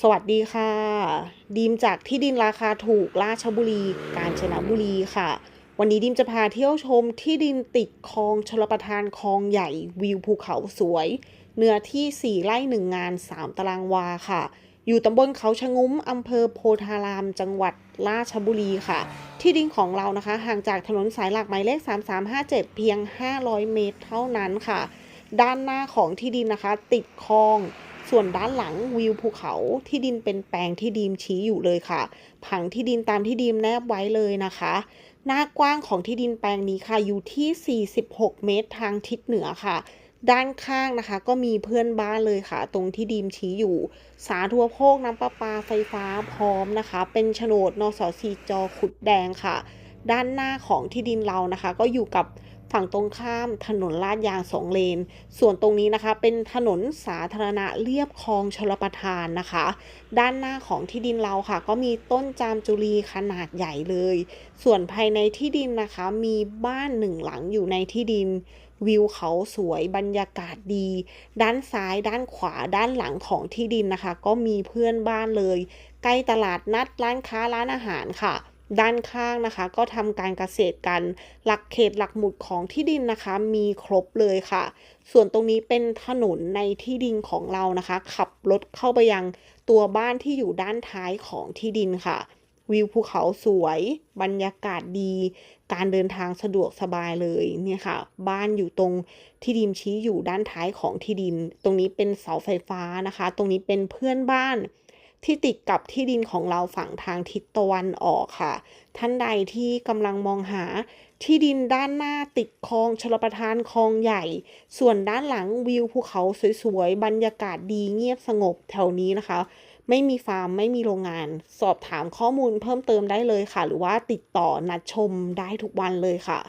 สวัสดีค่ะ ดีมจากที่ดินราคาถูกราชบุรี กาญจนบุรีค่ะ วันนี้ดิมจะพาเที่ยวชมที่ดินติดคลองชลประทานคลองใหญ่วิวภูเขาสวย เนื้อที่ 4 ไร่ 1 งาน 3 ตารางวาค่ะ อยู่ตำบลเขาชะงุ้มอำเภอโพธาราม จังหวัดราชบุรีค่ะ ที่ดินของเรานะคะ ห่างจากถนนสายหลักหมายเลข 3357 เพียง 500 เมตรเท่านั้นค่ะ ด้านหน้าของที่ดินนะคะ ติดคลอง ส่วนด้านหลังวิวภูเขาที่ดินเป็นแปลงที่ดีมชี้อยู่เลยค่ะ ผังที่ดินตามที่ดีมแนบไว้เลยนะคะ หน้ากว้างของที่ดินแปลงนี้ค่ะอยู่ที่ 46 เมตรทางทิศเหนือค่ะด้านข้างนะคะก็มีเพื่อนบ้านเลยค่ะ ตรงที่ดีมชี้อยู่ สาธารณโภคน้ำประปาไฟฟ้าพร้อมนะคะ เป็นโฉนดนสสีจอขุดแดงค่ะ ด้านหน้าของที่ดินเรานะคะ ก็อยู่กับ ฝั่งตรงข้ามถนนลาดยางสองเลน ส่วนตรงนี้นะคะเป็นถนนสาธารณะเรียบคลองชลประทานนะคะ ด้านหน้าของที่ดินเราค่ะ ก็มีต้นจามจุลีขนาดใหญ่เลย ส่วนภายในที่ดินนะคะมีบ้านหนึ่งหลังอยู่ในที่ดินวิวเขาสวยบรรยากาศดี ด้านซ้าย ด้านขวา ด้านหลังของที่ดินนะคะ ก็มีเพื่อนบ้านเลย ใกล้ตลาดนัดร้านค้าร้านอาหารค่ะ ด้านข้างนะคะ ก็ทำการเกษตรกัน หลักเขตหลักหมุดของที่ดินนะคะ มีครบเลยค่ะ ส่วนตรงนี้เป็นถนนในที่ดินของเรานะคะ ขับรถเข้าไปยังตัวบ้านที่อยู่ด้านท้ายของที่ดินค่ะ วิวภูเขาสวย บรรยากาศดี การเดินทางสะดวกสบายเลยเนี่ยค่ะ บ้านอยู่ตรงที่ดินชี้อยู่ด้านท้ายของที่ดิน ตรงนี้เป็นเสาไฟฟ้านะคะ ตรงนี้เป็นเพื่อนบ้าน ที่ติดกับที่ดินของเราฝั่งทางทิศตะวันออกค่ะ ท่านใดที่กำลังมองหาที่ดินด้านหน้าติดคลองชลประทานคลองใหญ่ ส่วนด้านหลังวิวภูเขาสวยๆ บรรยากาศดีเงียบสงบแถวนี้นะคะ ไม่มีฟาร์มไม่มีโรงงาน สอบถามข้อมูลเพิ่มเติมได้เลยค่ะ หรือว่าติดต่อนัดชมได้ทุกวันเลยค่ะ